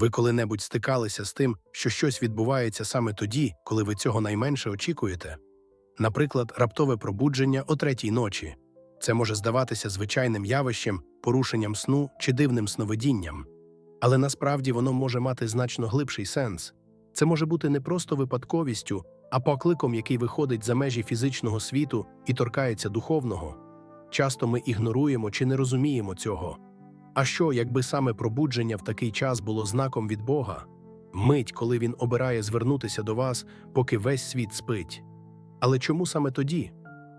Ви коли-небудь стикалися з тим, що щось відбувається саме тоді, коли ви цього найменше очікуєте? Наприклад, раптове пробудження о третій ночі. Це може здаватися звичайним явищем, порушенням сну чи дивним сновидінням. Але насправді воно може мати значно глибший сенс. Це може бути не просто випадковістю, а покликом, який виходить за межі фізичного світу і торкається духовного. Часто ми ігноруємо чи не розуміємо цього. А що, якби саме пробудження в такий час було знаком від Бога? Мить, коли він обирає звернутися до вас, поки весь світ спить. Але чому саме тоді?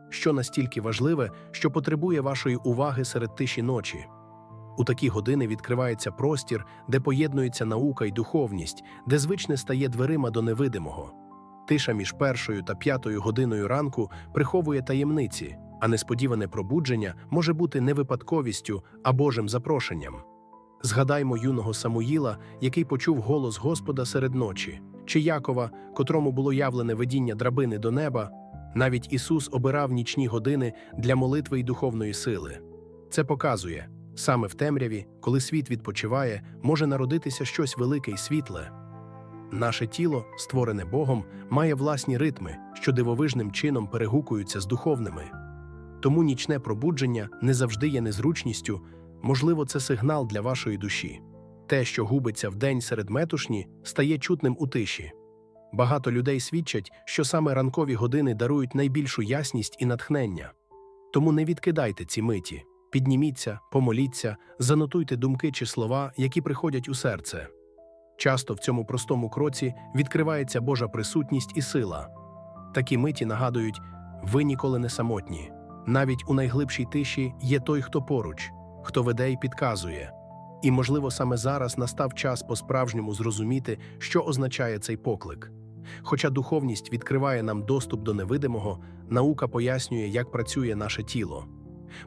Що настільки важливе, що потребує вашої уваги серед тиші ночі? У такі години відкривається простір, де поєднується наука і духовність, де звичне стає дверима до невидимого. Тиша між першою та п'ятою годиною ранку приховує таємниці, а несподіване пробудження може бути не випадковістю, а Божим запрошенням. Згадаймо юного Самуїла, який почув голос Господа серед ночі, чи Якова, котрому було явлене видіння драбини до неба. Навіть Ісус обирав нічні години для молитви й духовної сили. Це показує, саме в темряві, коли світ відпочиває, може народитися щось велике й світле. Наше тіло, створене Богом, має власні ритми, що дивовижним чином перегукуються з духовними. Тому нічне пробудження не завжди є незручністю, можливо, це сигнал для вашої душі. Те, що губиться вдень серед метушні, стає чутним у тиші. Багато людей свідчать, що саме ранкові години дарують найбільшу ясність і натхнення. Тому не відкидайте ці миті, підніміться, помоліться, занотуйте думки чи слова, які приходять у серце. Часто в цьому простому кроці відкривається Божа присутність і сила. Такі миті нагадують, ви ніколи не самотні. Навіть у найглибшій тиші є той, хто поруч, хто веде і підказує. І, можливо, саме зараз настав час по-справжньому зрозуміти, що означає цей поклик. Хоча духовність відкриває нам доступ до невидимого, наука пояснює, як працює наше тіло.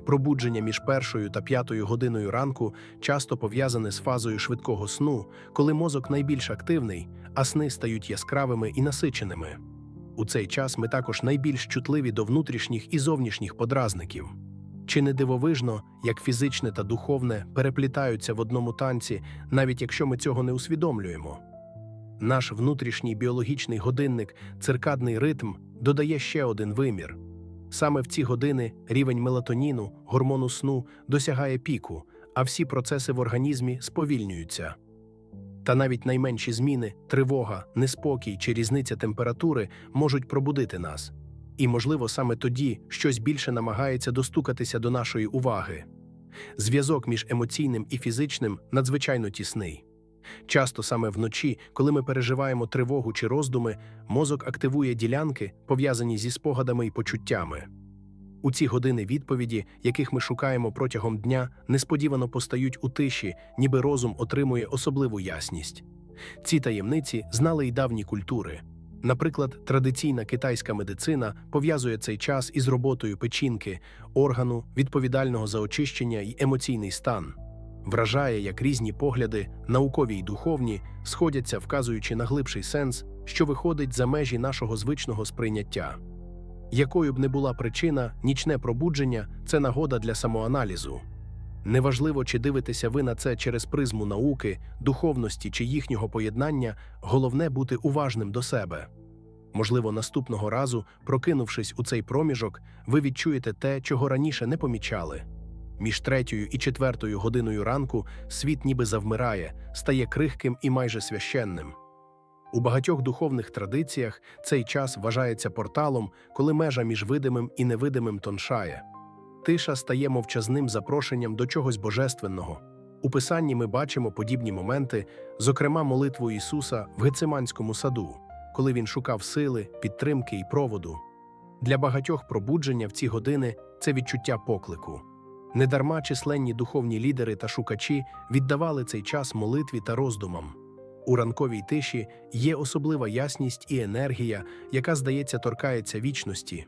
Пробудження між першою та п'ятою годиною ранку часто пов'язане з фазою швидкого сну, коли мозок найбільш активний, а сни стають яскравими і насиченими. У цей час ми також найбільш чутливі до внутрішніх і зовнішніх подразників. Чи не дивовижно, як фізичне та духовне переплітаються в одному танці, навіть якщо ми цього не усвідомлюємо? Наш внутрішній біологічний годинник, циркадний ритм, додає ще один вимір. Саме в ці години рівень мелатоніну, гормону сну, досягає піку, а всі процеси в організмі сповільнюються. Та навіть найменші зміни, тривога, неспокій чи різниця температури можуть пробудити нас. І, можливо, саме тоді щось більше намагається достукатися до нашої уваги. Зв'язок між емоційним і фізичним надзвичайно тісний. Часто саме вночі, коли ми переживаємо тривогу чи роздуми, мозок активує ділянки, пов'язані зі спогадами і почуттями. У ці години відповіді, яких ми шукаємо протягом дня, несподівано постають у тиші, ніби розум отримує особливу ясність. Ці таємниці знали й давні культури. Наприклад, традиційна китайська медицина пов'язує цей час із роботою печінки, органу, відповідального за очищення і емоційний стан. Вражає, як різні погляди, наукові й духовні, сходяться, вказуючи на глибший сенс, що виходить за межі нашого звичного сприйняття. Якою б не була причина, нічне пробудження це нагода для самоаналізу. Неважливо, чи дивитеся ви на це через призму науки, духовності чи їхнього поєднання, головне бути уважним до себе. Можливо, наступного разу, прокинувшись у цей проміжок, ви відчуєте те, чого раніше не помічали. Між третьою і четвертою годиною ранку світ ніби завмирає, стає крихким і майже священним. У багатьох духовних традиціях цей час вважається порталом, коли межа між видимим і невидимим тоншає. Тиша стає мовчазним запрошенням до чогось божественного. У писанні ми бачимо подібні моменти, зокрема молитву Ісуса в Гециманському саду, коли він шукав сили, підтримки і проводу. Для багатьох пробудження в ці години це відчуття поклику. Недарма численні духовні лідери та шукачі віддавали цей час молитві та роздумам. У ранковій тиші є особлива ясність і енергія, яка, здається, торкається вічності.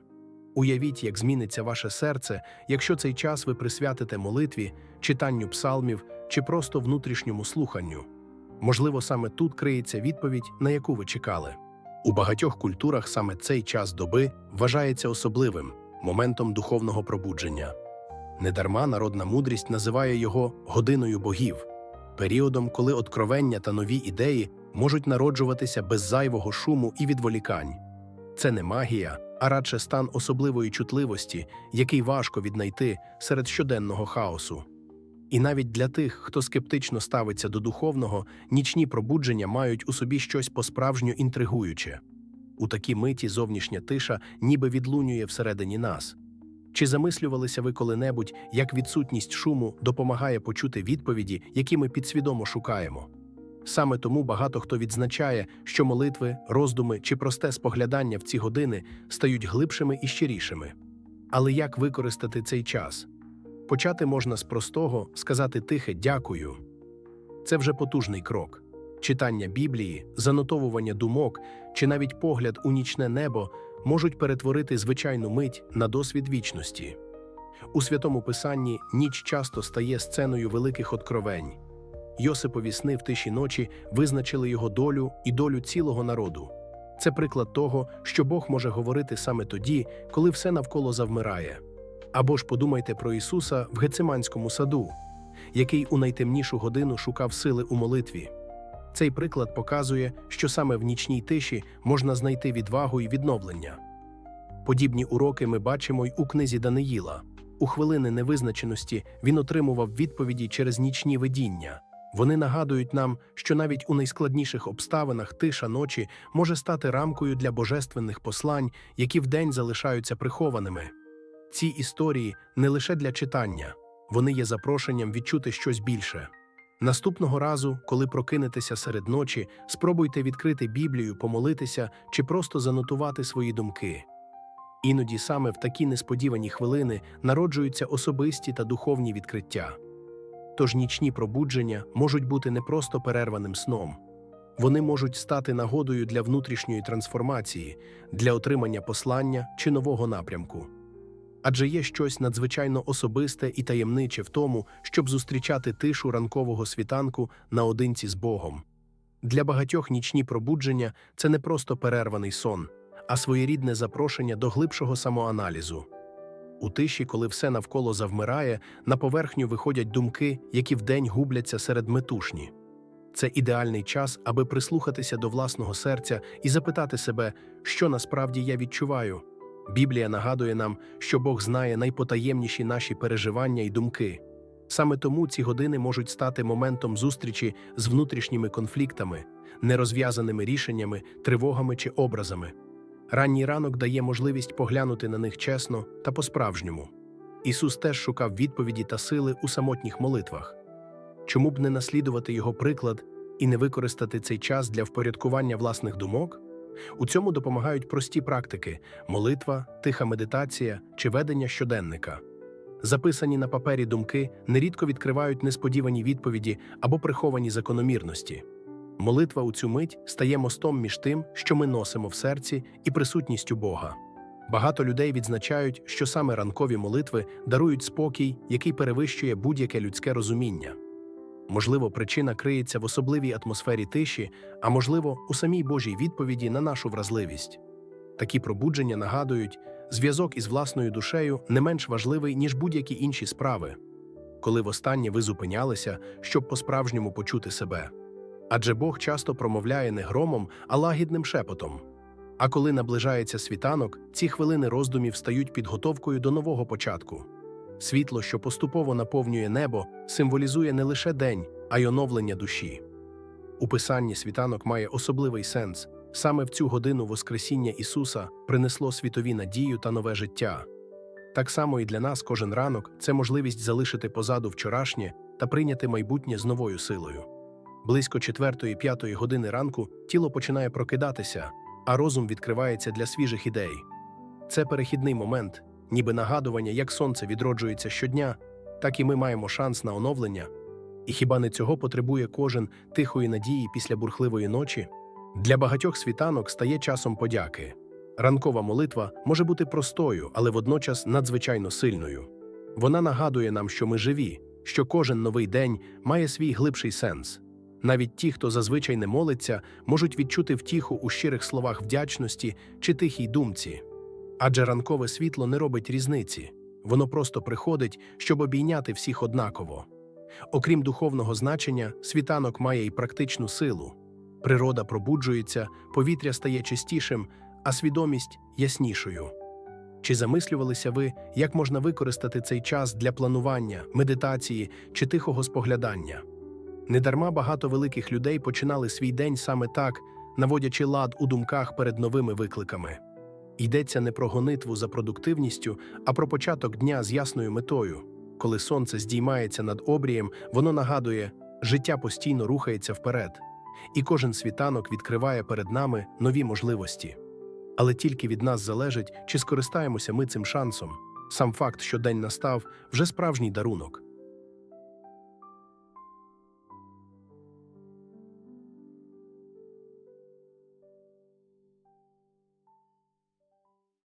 Уявіть, як зміниться ваше серце, якщо цей час ви присвятите молитві, читанню псалмів чи просто внутрішньому слуханню. Можливо, саме тут криється відповідь, на яку ви чекали. У багатьох культурах саме цей час доби вважається особливим моментом духовного пробудження. Недарма народна мудрість називає його годиною богів. Періодом, коли откровення та нові ідеї можуть народжуватися без зайвого шуму і відволікань. Це не магія, а радше стан особливої чутливості, який важко віднайти серед щоденного хаосу. І навіть для тих, хто скептично ставиться до духовного, нічні пробудження мають у собі щось по-справжньо інтригуюче. У такій миті зовнішня тиша ніби відлунює всередині нас. Чи замислювалися ви коли-небудь, як відсутність шуму допомагає почути відповіді, які ми підсвідомо шукаємо? Саме тому багато хто відзначає, що молитви, роздуми чи просте споглядання в ці години стають глибшими і щирішими. Але як використати цей час? Почати можна з простого сказати тихе дякую. Це вже потужний крок. Читання Біблії, занотовування думок чи навіть погляд у нічне небо можуть перетворити звичайну мить на досвід вічності. У святому писанні ніч часто стає сценою великих откровень. Йосипові сни в тиші ночі визначили його долю і долю цілого народу. Це приклад того, що Бог може говорити саме тоді, коли все навколо завмирає. Або ж подумайте про Ісуса в Гециманському саду, який у найтемнішу годину шукав сили у молитві. Цей приклад показує, що саме в нічній тиші можна знайти відвагу і відновлення. Подібні уроки ми бачимо й у книзі Даниїла. У хвилини невизначеності він отримував відповіді через нічні видіння. Вони нагадують нам, що навіть у найскладніших обставинах тиша ночі може стати рамкою для божественних послань, які вдень залишаються прихованими. Ці історії не лише для читання, вони є запрошенням відчути щось більше. Наступного разу, коли прокинетеся серед ночі, спробуйте відкрити Біблію, помолитися чи просто занотувати свої думки. Іноді саме в такі несподівані хвилини народжуються особисті та духовні відкриття. Тож нічні пробудження можуть бути не просто перерваним сном, вони можуть стати нагодою для внутрішньої трансформації, для отримання послання чи нового напрямку. Адже є щось надзвичайно особисте і таємниче в тому, щоб зустрічати тишу ранкового світанку наодинці з Богом. Для багатьох нічні пробудження це не просто перерваний сон, а своєрідне запрошення до глибшого самоаналізу. У тиші, коли все навколо завмирає, на поверхню виходять думки, які вдень губляться серед метушні. Це ідеальний час, аби прислухатися до власного серця і запитати себе, що насправді я відчуваю. Біблія нагадує нам, що Бог знає найпотаємніші наші переживання і думки. Саме тому ці години можуть стати моментом зустрічі з внутрішніми конфліктами, нерозв'язаними рішеннями, тривогами чи образами. Ранній ранок дає можливість поглянути на них чесно та по-справжньому. Ісус теж шукав відповіді та сили у самотніх молитвах. Чому б не наслідувати його приклад і не використати цей час для впорядкування власних думок? У цьому допомагають прості практики молитва, тиха медитація чи ведення щоденника. Записані на папері думки нерідко відкривають несподівані відповіді або приховані закономірності. Молитва у цю мить стає мостом між тим, що ми носимо в серці, і присутністю Бога. Багато людей відзначають, що саме ранкові молитви дарують спокій, який перевищує будь-яке людське розуміння. Можливо, причина криється в особливій атмосфері тиші, а можливо, у самій Божій відповіді на нашу вразливість. Такі пробудження нагадують, зв'язок із власною душею не менш важливий, ніж будь-які інші справи, коли востаннє ви зупинялися, щоб по-справжньому почути себе. Адже Бог часто промовляє не громом, а лагідним шепотом. А коли наближається світанок, ці хвилини роздумів стають підготовкою до нового початку. Світло, що поступово наповнює небо, символізує не лише день, а й оновлення душі. У писанні світанок має особливий сенс. Саме в цю годину Воскресіння Ісуса принесло світові надію та нове життя. Так само і для нас кожен ранок це можливість залишити позаду вчорашнє та прийняти майбутнє з новою силою. Близько 4-5 години ранку тіло починає прокидатися, а розум відкривається для свіжих ідей. Це перехідний момент, ніби нагадування, як сонце відроджується щодня, так і ми маємо шанс на оновлення. І хіба не цього потребує кожен тихої надії після бурхливої ночі? Для багатьох світанок стає часом подяки. Ранкова молитва може бути простою, але водночас надзвичайно сильною. Вона нагадує нам, що ми живі, що кожен новий день має свій глибший сенс. Навіть ті, хто зазвичай не молиться, можуть відчути втіху у щирих словах вдячності чи тихій думці. Адже ранкове світло не робить різниці, воно просто приходить, щоб обійняти всіх однаково. Окрім духовного значення, світанок має й практичну силу. Природа пробуджується, повітря стає чистішим, а свідомість яснішою. Чи замислювалися ви, як можна використати цей час для планування, медитації чи тихого споглядання? Недарма багато великих людей починали свій день саме так, наводячи лад у думках перед новими викликами. Йдеться не про гонитву за продуктивністю, а про початок дня з ясною метою. Коли сонце здіймається над обрієм, воно нагадує, життя постійно рухається вперед, і кожен світанок відкриває перед нами нові можливості. Але тільки від нас залежить, чи скористаємося ми цим шансом. Сам факт, що день настав, вже справжній дарунок.